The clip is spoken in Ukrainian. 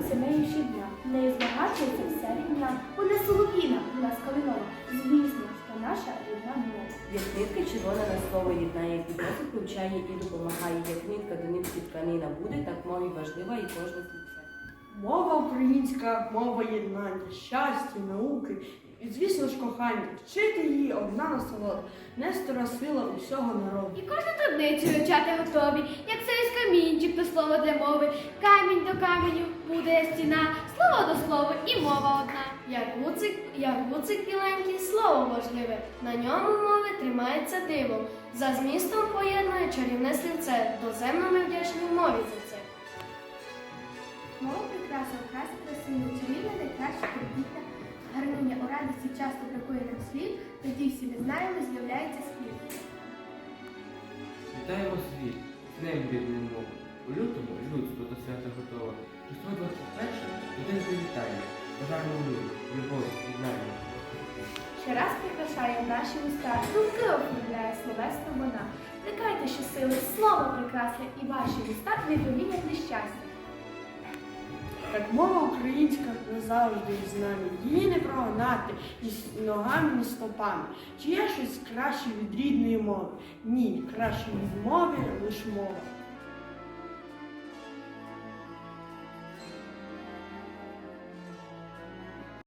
радується нею щодня, нею збагачується вся рідня. Вона солов'їна, вона скалинова. Звісно, що наша рідна мова. Як нитка червона на слово єднає, як відносить вивчає і допомагає, як нитка до нитки тканина буде, так мові важлива і кожне словце. Мова українська, мова єднання, щастя, науки і, звісно ж, кохання. Вчити її одна насолода, нестора сила усього народу. І кожну таблицю вивчати готові, як це із камінчик до слова для мови. Камінь до каменю буде стіна, слово до слова і мова одна. Як гуцик, як гуцик біленький, слово важливе. На ньому мови тримається диво. За змістом поєднує чарівне слівце. Доземно ми вдячні мові за це. Мова прикраса, окраса красива, чарівна найкраща кредитна. Гармонія у радості часто бракує нам слів, тоді всі ми знаємо, з'являється спів. Вітаємо світ, з Днем рідної мови. У лютому людство до свята готове. Число 21 один привітання. Бажаємо миру, любові, єднання. Ще раз прикрашає наші уста, думки оформляє словесна вона. Плекайте щосили, слово прекрасне, і ваші уста відповідні для щастя. Так мова українська назавжди з нами. Її не прогнати ні з ногами, ні стопами. Чи є щось краще від рідної мови? Ні, краще від мови лиш мова.